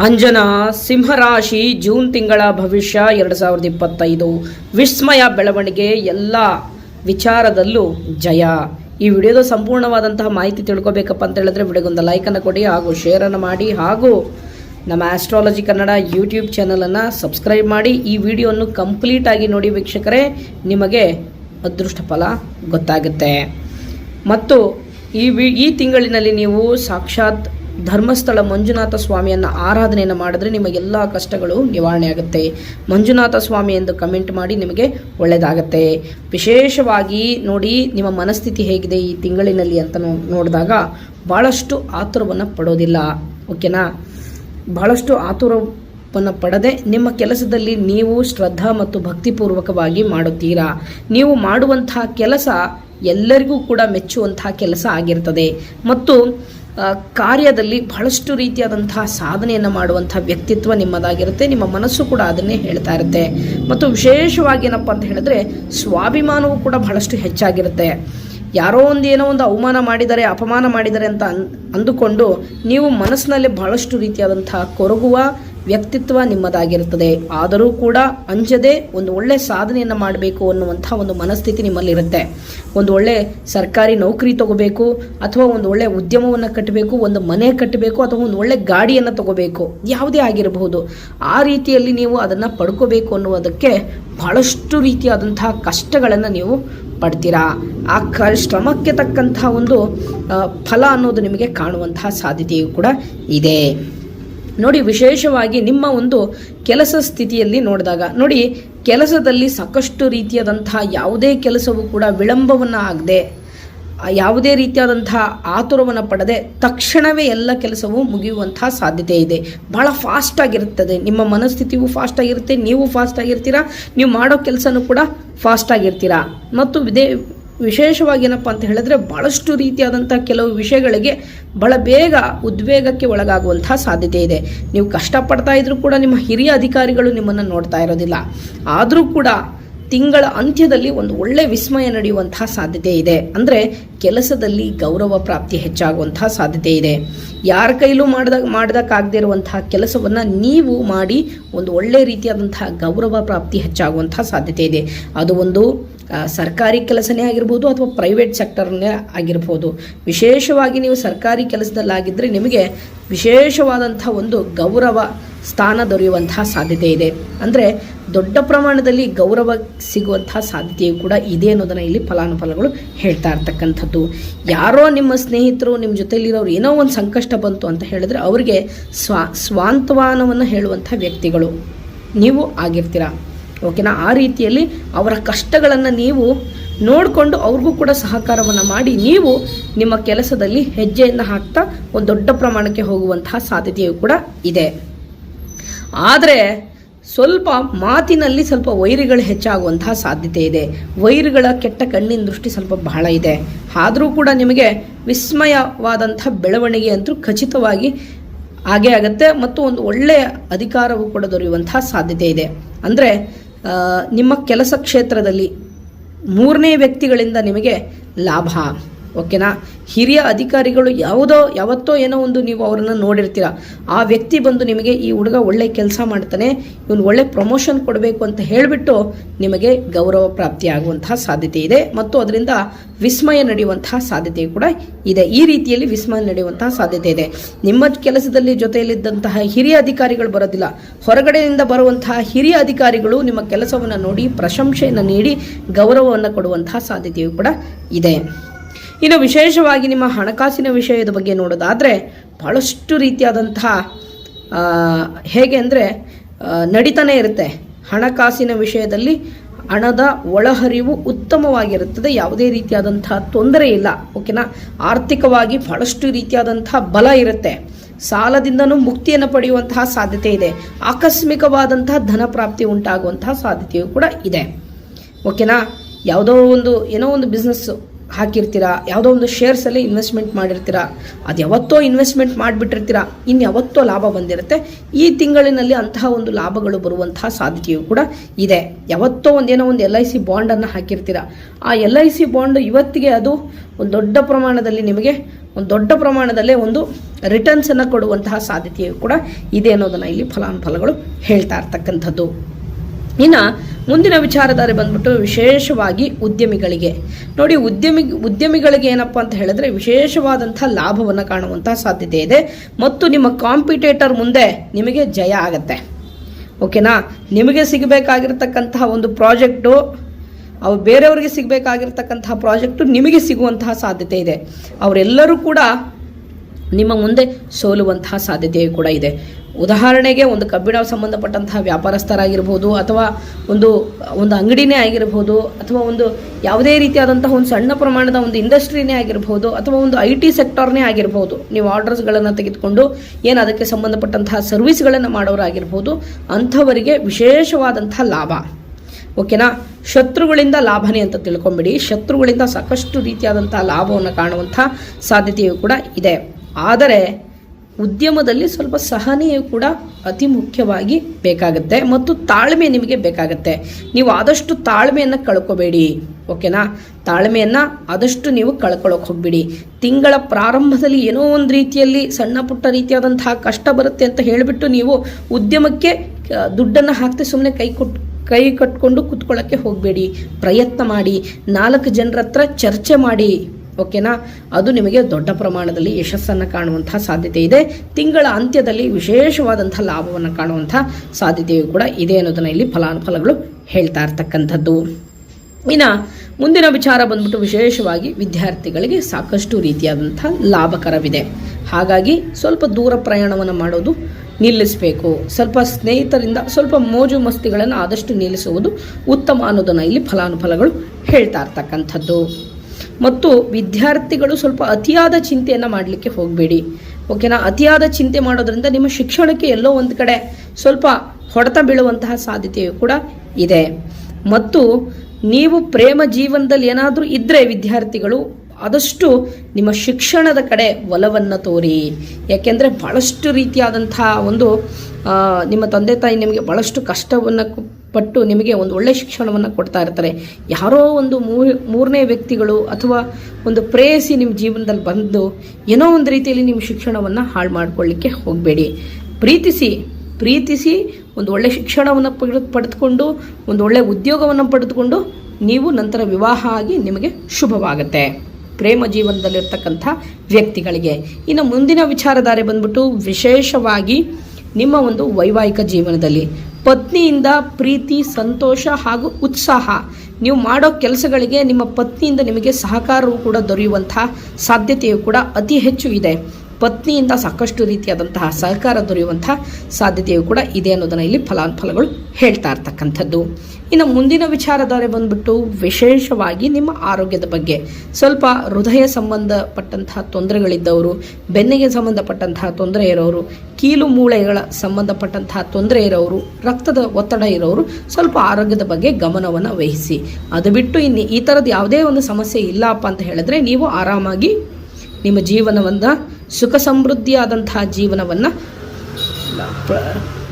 ಅಂಜನಾ ಸಿಂಹರಾಶಿ ಜೂನ್ ತಿಂಗಳ ಭವಿಷ್ಯ ಎರಡು ಸಾವಿರದ ಇಪ್ಪತ್ತೈದು. ವಿಸ್ಮಯ ಬೆಳವಣಿಗೆ ಎಲ್ಲ ವಿಚಾರದಲ್ಲೂ ಜಯ. ಈ ವಿಡಿಯೋದ ಸಂಪೂರ್ಣವಾದಂತಹ ಮಾಹಿತಿ ತಿಳ್ಕೊಬೇಕಪ್ಪ ಅಂತ ಹೇಳಿದ್ರೆ ವಿಡಿಯೋಗೊಂದು ಲೈಕನ್ನು ಕೊಡಿ ಹಾಗೂ ಶೇರನ್ನು ಮಾಡಿ ಹಾಗೂ ನಮ್ಮ ಆಸ್ಟ್ರಾಲಜಿ ಕನ್ನಡ ಯೂಟ್ಯೂಬ್ ಚಾನಲನ್ನು ಸಬ್ಸ್ಕ್ರೈಬ್ ಮಾಡಿ ಈ ವಿಡಿಯೋವನ್ನು ಕಂಪ್ಲೀಟಾಗಿ ನೋಡಿ ವೀಕ್ಷಕರೇ, ನಿಮಗೆ ಅದೃಷ್ಟ ಫಲ ಗೊತ್ತಾಗುತ್ತೆ. ಮತ್ತು ಈ ವಿ, ಈ ತಿಂಗಳಿನಲ್ಲಿ ನೀವು ಸಾಕ್ಷಾತ್ ಧರ್ಮಸ್ಥಳ ಮಂಜುನಾಥ ಸ್ವಾಮಿಯನ್ನು ಆರಾಧನೆಯನ್ನು ಮಾಡಿದ್ರೆ ನಿಮಗೆಲ್ಲ ಕಷ್ಟಗಳು ನಿವಾರಣೆ ಆಗುತ್ತೆ. ಮಂಜುನಾಥ ಸ್ವಾಮಿ ಎಂದು ಕಮೆಂಟ್ ಮಾಡಿ ನಿಮಗೆ ಒಳ್ಳೆಯದಾಗತ್ತೆ ವಿಶೇಷವಾಗಿ ನೋಡಿ ನಿಮ್ಮ ಮನಸ್ಥಿತಿ ಹೇಗಿದೆ ಈ ತಿಂಗಳಿನಲ್ಲಿ ಅಂತ ನೋಡಿದಾಗ ಭಾಳಷ್ಟು ಆತುರವನ್ನು ಪಡೋದಿಲ್ಲ. ಓಕೆನಾ? ಬಹಳಷ್ಟು ಆತುರವನ್ನು ಪಡದೆ ನಿಮ್ಮ ಕೆಲಸದಲ್ಲಿ ನೀವು ಶ್ರದ್ಧಾ ಮತ್ತು ಭಕ್ತಿಪೂರ್ವಕವಾಗಿ ಮಾಡುತ್ತೀರಾ? ನೀವು ಮಾಡುವಂತಹ ಕೆಲಸ ಎಲ್ಲರಿಗೂ ಕೂಡ ಮೆಚ್ಚುವಂತಹ ಕೆಲಸ ಆಗಿರ್ತದೆ. ಮತ್ತು ಕಾರ್ಯದಲ್ಲಿ ಬಹಳಷ್ಟು ರೀತಿಯಾದಂತಹ ಸಾಧನೆಯನ್ನು ಮಾಡುವಂಥ ವ್ಯಕ್ತಿತ್ವ ನಿಮ್ಮದಾಗಿರುತ್ತೆ. ನಿಮ್ಮ ಮನಸ್ಸು ಕೂಡ ಅದನ್ನೇ ಹೇಳ್ತಾ ಇರುತ್ತೆ. ಮತ್ತು ವಿಶೇಷವಾಗಿ ಏನಪ್ಪ ಅಂತ ಹೇಳಿದ್ರೆ ಸ್ವಾಭಿಮಾನವೂ ಕೂಡ ಬಹಳಷ್ಟು ಹೆಚ್ಚಾಗಿರುತ್ತೆ. ಯಾರೋ ಒಂದು ಏನೋ ಒಂದು ಅವಮಾನ ಮಾಡಿದರೆ ಅಪಮಾನ ಮಾಡಿದರೆ ಅಂತ ಅಂದುಕೊಂಡು ನೀವು ಮನಸ್ಸಿನಲ್ಲಿ ಬಹಳಷ್ಟು ರೀತಿಯಾದಂತಹ ಕೊರಗುವ ವ್ಯಕ್ತಿತ್ವ ನಿಮ್ಮದಾಗಿರುತ್ತದೆ. ಆದರೂ ಕೂಡ ಅಂಜದೆ ಒಂದು ಒಳ್ಳೆ ಸಾಧನೆಯನ್ನು ಮಾಡಬೇಕು ಅನ್ನುವಂಥ ಒಂದು ಮನಸ್ಥಿತಿ ನಿಮ್ಮಲ್ಲಿರುತ್ತೆ. ಒಂದು ಒಳ್ಳೆ ಸರ್ಕಾರಿ ನೌಕರಿ ತಗೋಬೇಕು, ಅಥವಾ ಒಂದು ಒಳ್ಳೆ ಉದ್ಯಮವನ್ನು ಕಟ್ಟಬೇಕು ಒಂದು ಮನೆ ಕಟ್ಟಬೇಕು ಅಥವಾ ಒಂದು ಒಳ್ಳೆ ಗಾಡಿಯನ್ನು ತಗೋಬೇಕು. ಯಾವುದೇ ಆಗಿರಬಹುದು. ಆ ರೀತಿಯಲ್ಲಿ ನೀವು ಅದನ್ನು ಪಡ್ಕೋಬೇಕು ಅನ್ನುವುದಕ್ಕೆ ಬಹಳಷ್ಟು ರೀತಿಯಾದಂತಹ ಕಷ್ಟಗಳನ್ನು ನೀವು ಪಡ್ತೀರಾ. ಆ ಕ, ಶ್ರಮಕ್ಕೆ ತಕ್ಕಂತಹ ಒಂದು ಫಲ ಅನ್ನೋದು ನಿಮಗೆ ಕಾಣುವಂತಹ ಸಾಧ್ಯತೆಯೂ ಕೂಡ ಇದೆ. ನೋಡಿ ವಿಶೇಷವಾಗಿ ನಿಮ್ಮ ಒಂದು ಕೆಲಸ ಸ್ಥಿತಿಯಲ್ಲಿ ನೋಡಿದಾಗ, ನೋಡಿ ಕೆಲಸದಲ್ಲಿ ಸಾಕಷ್ಟು ರೀತಿಯಾದಂತಹ ಯಾವುದೇ ಕೆಲಸವೂ ಕೂಡ ವಿಳಂಬವನ್ನು ಆಗದೆ ಯಾವುದೇ ರೀತಿಯಾದಂತಹ ಆತುರವನ್ನು ಪಡದೆ ತಕ್ಷಣವೇ ಎಲ್ಲ ಕೆಲಸವೂ ಮುಗಿಯುವಂತಹ ಸಾಧ್ಯತೆ ಇದೆ. ಬಹಳ ಫಾಸ್ಟ್ ಆಗಿರುತ್ತದೆ ನಿಮ್ಮ ಮನಸ್ಥಿತಿಯೂ ಫಾಸ್ಟ್ ಆಗಿರುತ್ತೆ, ನೀವು ಫಾಸ್ಟ್ ಆಗಿರ್ತೀರಾ, ನೀವು ಮಾಡೋ ಕೆಲಸನೂ ಕೂಡ ಫಾಸ್ಟ್ ಆಗಿರ್ತೀರಾ. ಮತ್ತು ಇದೇ ವಿಶೇಷವಾಗಿ ಏನಪ್ಪ ಅಂತ ಹೇಳಿದ್ರೆ ಬಹಳಷ್ಟು ರೀತಿಯಾದಂಥ ಕೆಲವು ವಿಷಯಗಳಿಗೆ ಬಹಳ ಬೇಗ ಉದ್ವೇಗಕ್ಕೆ ಒಳಗಾಗುವಂತಹ ಸಾಧ್ಯತೆ ಇದೆ. ನೀವು ಕಷ್ಟಪಡ್ತಾ ಇದ್ರೂ ಕೂಡ ನಿಮ್ಮ ಹಿರಿಯ ಅಧಿಕಾರಿಗಳು ನಿಮ್ಮನ್ನು ನೋಡ್ತಾ ಇರೋದಿಲ್ಲ. ಆದರೂ ಕೂಡ ತಿಂಗಳ ಅಂತ್ಯದಲ್ಲಿ ಒಂದು ಒಳ್ಳೆ ವಿಸ್ಮಯ ನಡೆಯುವಂತಹ ಸಾಧ್ಯತೆ ಇದೆ. ಅಂದರೆ ಕೆಲಸದಲ್ಲಿ ಗೌರವ ಪ್ರಾಪ್ತಿ ಹೆಚ್ಚಾಗುವಂತಹ ಸಾಧ್ಯತೆ ಇದೆ. ಯಾರ ಕೈಲೂ ಮಾಡ್ದ ಮಾಡ್ದಕ್ಕಾಗದೇ ಇರುವಂತಹ ಕೆಲಸವನ್ನು ನೀವು ಮಾಡಿ ಒಂದು ಒಳ್ಳೆ ರೀತಿಯಾದಂತಹ ಗೌರವ ಪ್ರಾಪ್ತಿ ಹೆಚ್ಚಾಗುವಂತಹ ಸಾಧ್ಯತೆ ಇದೆ. ಅದು ಒಂದು ಸರ್ಕಾರಿ ಕೆಲಸನೇ ಆಗಿರ್ಬೋದು ಅಥವಾ ಪ್ರೈವೇಟ್ ಸೆಕ್ಟರ್ನೇ ಆಗಿರ್ಬೋದು. ವಿಶೇಷವಾಗಿ ನೀವು ಸರ್ಕಾರಿ ಕೆಲಸದಲ್ಲಾಗಿದ್ದರೆ ನಿಮಗೆ ವಿಶೇಷವಾದಂಥ ಒಂದು ಗೌರವ ಸ್ಥಾನ ದೊರೆಯುವಂತಹ ಸಾಧ್ಯತೆ ಇದೆ. ಅಂದರೆ ದೊಡ್ಡ ಪ್ರಮಾಣದಲ್ಲಿ ಗೌರವ ಸಿಗುವಂತಹ ಸಾಧ್ಯತೆಯು ಕೂಡ ಇದೆ ಅನ್ನೋದನ್ನು ಇಲ್ಲಿ ಫಲಾನುಫಲಗಳು ಹೇಳ್ತಾ ಇರ್ತಕ್ಕಂಥದ್ದು. ಯಾರೋ ನಿಮ್ಮ ಸ್ನೇಹಿತರು, ನಿಮ್ಮ ಜೊತೆಯಲ್ಲಿರೋರು ಏನೋ ಒಂದು ಸಂಕಷ್ಟ ಬಂತು ಅಂತ ಹೇಳಿದ್ರೆ ಅವರಿಗೆ ಸ್ವಾ, ಸ್ವಾಂತವಾನವನ್ನು ಹೇಳುವಂಥ ವ್ಯಕ್ತಿಗಳು ನೀವು ಆಗಿರ್ತೀರ? ಓಕೆನಾ? ಆ ರೀತಿಯಲ್ಲಿ ಅವರ ಕಷ್ಟಗಳನ್ನು ನೀವು ನೋಡಿಕೊಂಡು ಅವ್ರಿಗೂ ಕೂಡ ಸಹಕಾರವನ್ನು ಮಾಡಿ ನೀವು ನಿಮ್ಮ ಕೆಲಸದಲ್ಲಿ ಹೆಜ್ಜೆಯನ್ನು ಹಾಕ್ತಾ ಒಂದು ದೊಡ್ಡ ಪ್ರಮಾಣಕ್ಕೆ ಹೋಗುವಂತಹ ಸಾಧ್ಯತೆಯು ಕೂಡ ಇದೆ. ಆದರೆ ಸ್ವಲ್ಪ ಮಾತಿನಲ್ಲಿ ಸ್ವಲ್ಪ ವೈರಿಗಳು ಹೆಚ್ಚಾಗುವಂತಹ ಸಾಧ್ಯತೆ ಇದೆ. ವೈರುಗಳ ಕೆಟ್ಟ ಕಣ್ಣಿನ ದೃಷ್ಟಿ ಸ್ವಲ್ಪ ಬಹಳ ಇದೆ. ಆದರೂ ಕೂಡ ನಿಮಗೆ ವಿಸ್ಮಯವಾದಂಥ ಬೆಳವಣಿಗೆ ಅಂತೂ ಖಚಿತವಾಗಿ ಆಗೇ ಆಗುತ್ತೆ ಮತ್ತು ಒಂದು ಒಳ್ಳೆಯ ಅಧಿಕಾರವು ಕೂಡ ದೊರೆಯುವಂತಹ ಸಾಧ್ಯತೆ ಇದೆ. ಅಂದರೆ ನಿಮ್ಮ ಕೆಲಸ ಕ್ಷೇತ್ರದಲ್ಲಿ ಮೂರನೇ ವ್ಯಕ್ತಿಗಳಿಂದ ನಿಮಗೆ ಲಾಭ. ಓಕೆನಾ ಹಿರಿಯ ಅಧಿಕಾರಿಗಳು ಯಾವುದೋ, ಯಾವತ್ತೋ ಏನೋ ಒಂದು ನೀವು ಅವರನ್ನು ನೋಡಿರ್ತೀರ. ಆ ವ್ಯಕ್ತಿ ಬಂದು ನಿಮಗೆ ಈ ಹುಡುಗ ಒಳ್ಳೆ ಕೆಲಸ ಮಾಡ್ತಾನೆ, ಇವನು ಒಳ್ಳೆ ಪ್ರಮೋಷನ್ ಕೊಡಬೇಕು ಅಂತ ಹೇಳಿಬಿಟ್ಟು ನಿಮಗೆ ಗೌರವ ಪ್ರಾಪ್ತಿಯಾಗುವಂತಹ ಸಾಧ್ಯತೆ ಇದೆ ಮತ್ತು ಅದರಿಂದ ವಿಸ್ಮಯ ನಡೆಯುವಂತಹ ಸಾಧ್ಯತೆ ಕೂಡ ಇದೆ. ಈ ರೀತಿಯಲ್ಲಿ ವಿಸ್ಮಯ ನಡೆಯುವಂತಹ ಸಾಧ್ಯತೆ ಇದೆ. ನಿಮ್ಮ ಕೆಲಸದಲ್ಲಿ ಜೊತೆಯಲ್ಲಿದ್ದಂತಹ ಹಿರಿಯ ಅಧಿಕಾರಿಗಳು ಬರೋದಿಲ್ಲ. ಹೊರಗಡೆಯಿಂದ ಬರುವಂತಹ ಹಿರಿಯ ಅಧಿಕಾರಿಗಳು ನಿಮ್ಮ ಕೆಲಸವನ್ನು ನೋಡಿ ಪ್ರಶಂಸೆಯನ್ನು ನೀಡಿ ಗೌರವವನ್ನು ಕೊಡುವಂತಹ ಸಾಧ್ಯತೆಯು ಕೂಡ ಇದೆ. ಇನ್ನು ವಿಶೇಷವಾಗಿ ನಿಮ್ಮ ಹಣಕಾಸಿನ ವಿಷಯದ ಬಗ್ಗೆ ನೋಡೋದಾದರೆ ಭಾಳಷ್ಟು ರೀತಿಯಾದಂತಹ ಆ, ಹೇಗೆ ಅಂದರೆ ನಡೀತಾನೆ ಇರುತ್ತೆ. ಹಣಕಾಸಿನ ವಿಷಯದಲ್ಲಿ ಹಣದ ಒಳಹರಿವು ಉತ್ತಮವಾಗಿರುತ್ತದೆ. ಯಾವುದೇ ರೀತಿಯಾದಂತಹ ತೊಂದರೆ ಇಲ್ಲ. ಓಕೆನಾ? ಆರ್ಥಿಕವಾಗಿ ಬಹಳಷ್ಟು ರೀತಿಯಾದಂತಹ ಬಲ ಇರುತ್ತೆ. ಸಾಲದಿಂದನೂ ಮುಕ್ತಿಯನ್ನು ಪಡೆಯುವಂತಹ ಸಾಧ್ಯತೆ ಇದೆ. ಆಕಸ್ಮಿಕವಾದಂತಹ ಧನ ಪ್ರಾಪ್ತಿ ಉಂಟಾಗುವಂತಹ ಸಾಧ್ಯತೆಯೂ ಕೂಡ ಇದೆ. ಓಕೆನಾ? ಯಾವುದೋ ಒಂದು ಏನೋ ಒಂದು ಬಿಸ್ನೆಸ್ ಹಾಕಿರ್ತೀರಾ? ಯಾವುದೋ ಒಂದು ಶೇರ್ಸಲ್ಲಿ ಇನ್ವೆಸ್ಟ್ಮೆಂಟ್ ಮಾಡಿರ್ತೀರಾ? ಅದು ಯಾವತ್ತೋ ಇನ್ವೆಸ್ಟ್ಮೆಂಟ್ ಮಾಡಿಬಿಟ್ಟಿರ್ತೀರಾ? ಇನ್ನು ಯಾವತ್ತೋ ಲಾಭ ಬಂದಿರುತ್ತೆ. ಈ ತಿಂಗಳಿನಲ್ಲಿ ಅಂತಹ ಒಂದು ಲಾಭಗಳು ಬರುವಂತಹ ಸಾಧ್ಯತೆಯೂ ಕೂಡ ಇದೆ. ಯಾವತ್ತೋ ಒಂದೇನೋ ಒಂದು ಎಲ್ ಐ ಸಿ ಬಾಂಡನ್ನು ಹಾಕಿರ್ತೀರ? ಆ ಎಲ್ ಐ ಸಿ ಬಾಂಡ್ ಇವತ್ತಿಗೆ ಅದು ಒಂದು ದೊಡ್ಡ ಪ್ರಮಾಣದಲ್ಲಿ ನಿಮಗೆ, ಒಂದು ದೊಡ್ಡ ಪ್ರಮಾಣದಲ್ಲೇ ಒಂದು ರಿಟರ್ನ್ಸನ್ನು ಕೊಡುವಂತಹ ಸಾಧ್ಯತೆಯು ಕೂಡ ಇದೆ ಅನ್ನೋದನ್ನು ಇಲ್ಲಿ ಫಲಾನುಫಲಗಳು ಹೇಳ್ತಾ ಇರ್ತಕ್ಕಂಥದ್ದು. ಇನ್ನು ಮುಂದಿನ ವಿಚಾರಧಾರೆ ಬಂದ್ಬಿಟ್ಟು ವಿಶೇಷವಾಗಿ ಉದ್ಯಮಿಗಳಿಗೆ. ನೋಡಿ, ಉದ್ಯಮಿ, ಉದ್ಯಮಿಗಳಿಗೆ ಏನಪ್ಪ ಅಂತ ಹೇಳಿದ್ರೆ ವಿಶೇಷವಾದಂಥ ಲಾಭವನ್ನು ಕಾಣುವಂತಹ ಸಾಧ್ಯತೆ ಇದೆ. ಮತ್ತು ನಿಮ್ಮ ಕಾಂಪಿಟೇಟರ್ ಮುಂದೆ ನಿಮಗೆ ಜಯ ಆಗುತ್ತೆ. ಓಕೆನಾ? ನಿಮಗೆ ಸಿಗಬೇಕಾಗಿರ್ತಕ್ಕಂತಹ ಒಂದು ಪ್ರಾಜೆಕ್ಟು, ಅವು ಬೇರೆಯವರಿಗೆ ಸಿಗಬೇಕಾಗಿರ್ತಕ್ಕಂತಹ ಪ್ರಾಜೆಕ್ಟು ನಿಮಗೆ ಸಿಗುವಂತಹ ಸಾಧ್ಯತೆ ಇದೆ. ಅವರೆಲ್ಲರೂ ಕೂಡ ನಿಮ್ಮ ಮುಂದೆ ಸೋಲುವಂತಹ ಸಾಧ್ಯತೆಯು ಕೂಡ ಇದೆ. ಉದಾಹರಣೆಗೆ ಒಂದು ಕಬ್ಬಿಣ ಸಂಬಂಧಪಟ್ಟಂತಹ ವ್ಯಾಪಾರಸ್ಥರಾಗಿರ್ಬೋದು ಅಥವಾ ಒಂದು ಒಂದು ಅಂಗಡಿನೇ ಆಗಿರ್ಬೋದು ಅಥವಾ ಒಂದು ಯಾವುದೇ ರೀತಿಯಾದಂತಹ ಒಂದು ಸಣ್ಣ ಪ್ರಮಾಣದ ಒಂದು ಇಂಡಸ್ಟ್ರಿನೇ ಆಗಿರ್ಬೋದು ಅಥವಾ ಒಂದು ಐ ಟಿ ಸೆಕ್ಟರ್ನೇ ಆಗಿರ್ಬೋದು. ನೀವು ಆರ್ಡರ್ಸ್ಗಳನ್ನು ತೆಗೆದುಕೊಂಡು ಏನು ಅದಕ್ಕೆ ಸಂಬಂಧಪಟ್ಟಂತಹ ಸರ್ವಿಸ್ಗಳನ್ನು ಮಾಡೋರಾಗಿರ್ಬೋದು. ಅಂಥವರಿಗೆ ವಿಶೇಷವಾದಂಥ ಲಾಭ. ಓಕೆನಾ ಶತ್ರುಗಳಿಂದ ಲಾಭನೇ ಅಂತ ತಿಳ್ಕೊಂಬಿಡಿ. ಶತ್ರುಗಳಿಂದ ಸಾಕಷ್ಟು ರೀತಿಯಾದಂಥ ಲಾಭವನ್ನು ಕಾಣುವಂಥ ಸಾಧ್ಯತೆಯು ಕೂಡ ಇದೆ. ಆದರೆ ಉದ್ಯಮದಲ್ಲಿ ಸ್ವಲ್ಪ ಸಹನೆಯು ಕೂಡ ಅತಿ ಮುಖ್ಯವಾಗಿ ಬೇಕಾಗುತ್ತೆ ಮತ್ತು ತಾಳ್ಮೆ ನಿಮಗೆ ಬೇಕಾಗುತ್ತೆ. ನೀವು ಆದಷ್ಟು ತಾಳ್ಮೆಯನ್ನು ಕಳ್ಕೊಬೇಡಿ, ಓಕೆನಾ? ತಾಳ್ಮೆಯನ್ನು ಆದಷ್ಟು ನೀವು ಕಳ್ಕೊಳ್ಳೋಕೆ ಹೋಗ್ಬಿಡಿ. ತಿಂಗಳ ಪ್ರಾರಂಭದಲ್ಲಿ ಏನೋ ಒಂದು ರೀತಿಯಲ್ಲಿ ಸಣ್ಣ ಪುಟ್ಟ ರೀತಿಯಾದಂತಹ ಕಷ್ಟ ಬರುತ್ತೆ ಅಂತ ಹೇಳಿಬಿಟ್ಟು ನೀವು ಉದ್ಯಮಕ್ಕೆ ದುಡ್ಡನ್ನು ಹಾಕ್ತೆ ಸುಮ್ಮನೆ ಕೈ ಕೊಟ್ಟು ಕೈ ಕಟ್ಕೊಂಡು ಕುತ್ಕೊಳ್ಳೋಕ್ಕೆ ಹೋಗಬೇಡಿ. ಪ್ರಯತ್ನ ಮಾಡಿ. ನಾಲ್ಕು ಜನರ ಹತ್ರ ಚರ್ಚೆ ಮಾಡಿ. ಓಕೆನಾ? ಅದು ನಿಮಗೆ ದೊಡ್ಡ ಪ್ರಮಾಣದಲ್ಲಿ ಯಶಸ್ಸನ್ನು ಕಾಣುವಂತಹ ಸಾಧ್ಯತೆ ಇದೆ. ತಿಂಗಳ ಅಂತ್ಯದಲ್ಲಿ ವಿಶೇಷವಾದಂಥ ಲಾಭವನ್ನು ಕಾಣುವಂಥ ಸಾಧ್ಯತೆಯು ಕೂಡ ಇದೆ ಅನ್ನೋದನ್ನು ಇಲ್ಲಿ ಫಲಾನುಫಲಗಳು ಹೇಳ್ತಾ ಇರ್ತಕ್ಕಂಥದ್ದು. ಇನ್ನು ಮುಂದಿನ ವಿಚಾರ ಬಂದ್ಬಿಟ್ಟು ವಿಶೇಷವಾಗಿ ವಿದ್ಯಾರ್ಥಿಗಳಿಗೆ ಸಾಕಷ್ಟು ರೀತಿಯಾದಂಥ ಲಾಭಕರವಿದೆ. ಹಾಗಾಗಿ ಸ್ವಲ್ಪ ದೂರ ಪ್ರಯಾಣವನ್ನು ಮಾಡೋದು ನಿಲ್ಲಿಸಬೇಕು. ಸ್ವಲ್ಪ ಸ್ನೇಹಿತರಿಂದ ಸ್ವಲ್ಪ ಮೋಜು ಮಸ್ತಿಗಳನ್ನು ಆದಷ್ಟು ನಿಲ್ಲಿಸುವುದು ಉತ್ತಮ ಅನ್ನೋದನ್ನು ಇಲ್ಲಿ ಫಲಾನುಫಲಗಳು ಹೇಳ್ತಾ ಇರ್ತಕ್ಕಂಥದ್ದು. ಮತ್ತು ವಿದ್ಯಾರ್ಥಿಗಳು ಸ್ವಲ್ಪ ಅತಿಯಾದ ಚಿಂತೆಯನ್ನು ಮಾಡಲಿಕ್ಕೆ ಹೋಗಬೇಡಿ. ಓಕೆನಾ ಅತಿಯಾದ ಚಿಂತೆ ಮಾಡೋದ್ರಿಂದ ನಿಮ್ಮ ಶಿಕ್ಷಣಕ್ಕೆ ಎಲ್ಲೋ ಒಂದು ಕಡೆ ಸ್ವಲ್ಪ ಹೊಡೆತ ಬೀಳುವಂತಹ ಸಾಧ್ಯತೆಯು ಕೂಡ ಇದೆ. ಮತ್ತು ನೀವು ಪ್ರೇಮ ಜೀವನದಲ್ಲಿ ಏನಾದರೂ ಇದ್ದರೆ ವಿದ್ಯಾರ್ಥಿಗಳು, ಆದಷ್ಟು ನಿಮ್ಮ ಶಿಕ್ಷಣದ ಕಡೆ ಒಲವನ್ನು ತೋರಿ. ಯಾಕೆಂದರೆ ಭಾಳಷ್ಟು ರೀತಿಯಾದಂತಹ ಒಂದು ನಿಮ್ಮ ತಂದೆ ತಾಯಿ ನಿಮಗೆ ಭಾಳಷ್ಟು ಕಷ್ಟವನ್ನು ಪಟ್ಟು ನಿಮಗೆ ಒಂದು ಒಳ್ಳೆಯ ಶಿಕ್ಷಣವನ್ನು ಕೊಡ್ತಾ ಇರ್ತಾರೆ. ಯಾರೋ ಒಂದು ಮೂರ್, ಮೂರನೇ ವ್ಯಕ್ತಿಗಳು ಅಥವಾ ಒಂದು ಪ್ರೇಯಸಿ ನಿಮ್ಮ ಜೀವನದಲ್ಲಿ ಬಂದು ಏನೋ ಒಂದು ರೀತಿಯಲ್ಲಿ ನಿಮ್ಮ ಶಿಕ್ಷಣವನ್ನು ಹಾಳು ಮಾಡ್ಕೊಳ್ಳಿಕ್ಕೆ ಹೋಗಬೇಡಿ. ಪ್ರೀತಿಸಿ ಪ್ರೀತಿಸಿ ಒಂದು ಒಳ್ಳೆ ಶಿಕ್ಷಣವನ್ನು ಪಡೆದು, ಪಡೆದುಕೊಂಡು, ಒಂದು ಒಳ್ಳೆ ಉದ್ಯೋಗವನ್ನು ಪಡೆದುಕೊಂಡು ನೀವು ನಂತರ ವಿವಾಹ ಆಗಿ ನಿಮಗೆ ಶುಭವಾಗುತ್ತೆ. ಪ್ರೇಮ ಜೀವನದಲ್ಲಿರ್ತಕ್ಕಂಥ ವ್ಯಕ್ತಿಗಳಿಗೆ. ಇನ್ನು ಮುಂದಿನ ವಿಚಾರಧಾರೆ ಬಂದ್ಬಿಟ್ಟು ವಿಶೇಷವಾಗಿ ನಿಮ್ಮ ಒಂದು ವೈವಾಹಿಕ ಜೀವನದಲ್ಲಿ. ಪತ್ನಿಯಿಂದ ಪ್ರೀತಿ, ಸಂತೋಷ ಹಾಗೂ ಉತ್ಸಾಹ. ನೀವು ಮಾಡೋ ಕೆಲಸಗಳಿಗೆ ನಿಮ್ಮ ಪತ್ನಿಯಿಂದ ನಿಮಗೆ ಸಹಕಾರವು ಕೂಡ ದೊರೆಯುವಂತಹ ಸಾಧ್ಯತೆಯು ಕೂಡ ಅತಿ ಹೆಚ್ಚು ಇದೆ. ಪತ್ನಿಯಿಂದ ಸಾಕಷ್ಟು ರೀತಿಯಾದಂತಹ ಸಹಕಾರ ದೊರೆಯುವಂತಹ ಸಾಧ್ಯತೆಯು ಕೂಡ ಇದೆ ಅನ್ನೋದನ್ನು ಇಲ್ಲಿ ಫಲಾನುಫಲಗಳು ಹೇಳ್ತಾ ಇರ್ತಕ್ಕಂಥದ್ದು. ಇನ್ನು ಮುಂದಿನ ವಿಚಾರಧಾರೆ ಬಂದ್ಬಿಟ್ಟು ವಿಶೇಷವಾಗಿ ನಿಮ್ಮ ಆರೋಗ್ಯದ ಬಗ್ಗೆ. ಸ್ವಲ್ಪ ಹೃದಯ ಸಂಬಂಧಪಟ್ಟಂತಹ ತೊಂದರೆಗಳಿದ್ದವರು, ಬೆನ್ನಿಗೆ ಸಂಬಂಧಪಟ್ಟಂತಹ ತೊಂದರೆ ಇರೋರು, ಕೀಲು ಮೂಳೆಗಳ ಸಂಬಂಧಪಟ್ಟಂತಹ ತೊಂದರೆ ಇರೋರು, ರಕ್ತದ ಒತ್ತಡ ಇರೋರು ಸ್ವಲ್ಪ ಆರೋಗ್ಯದ ಬಗ್ಗೆ ಗಮನವನ್ನು ವಹಿಸಿ. ಅದು ಬಿಟ್ಟು ಇನ್ನು ಈ ಥರದ್ದು ಯಾವುದೇ ಒಂದು ಸಮಸ್ಯೆ ಇಲ್ಲಪ್ಪ ಅಂತ ಹೇಳಿದ್ರೆ ನೀವು ಆರಾಮಾಗಿ ನಿಮ್ಮ ಜೀವನವನ್ನು ಸುಖ ಸಮೃದ್ಧಿಯಾದಂತಹ ಜೀವನವನ್ನು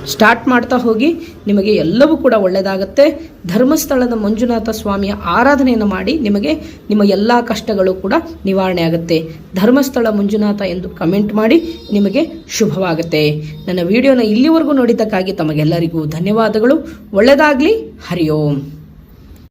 ಸ್ಟಾರ್ಟ್ ಮಾಡ್ತಾ ಹೋಗಿ ನಿಮಗೆ ಎಲ್ಲವೂ ಕೂಡ ಒಳ್ಳೆಯದಾಗುತ್ತೆ ಧರ್ಮಸ್ಥಳದ ಮಂಜುನಾಥ ಸ್ವಾಮಿಯ ಆರಾಧನೆಯನ್ನು ಮಾಡಿ ನಿಮಗೆ ನಿಮ್ಮ ಎಲ್ಲ ಕಷ್ಟಗಳು ಕೂಡ ನಿವಾರಣೆ ಆಗುತ್ತೆ. ಧರ್ಮಸ್ಥಳ ಮಂಜುನಾಥ ಎಂದು ಕಮೆಂಟ್ ಮಾಡಿ ನಿಮಗೆ ಶುಭವಾಗುತ್ತೆ. ನನ್ನ ವಿಡಿಯೋನ ಇಲ್ಲಿವರೆಗೂ ನೋಡಿದ್ದಕ್ಕಾಗಿ ತಮಗೆಲ್ಲರಿಗೂ ಧನ್ಯವಾದಗಳು. ಒಳ್ಳೆಯದಾಗಲಿ ಹರಿ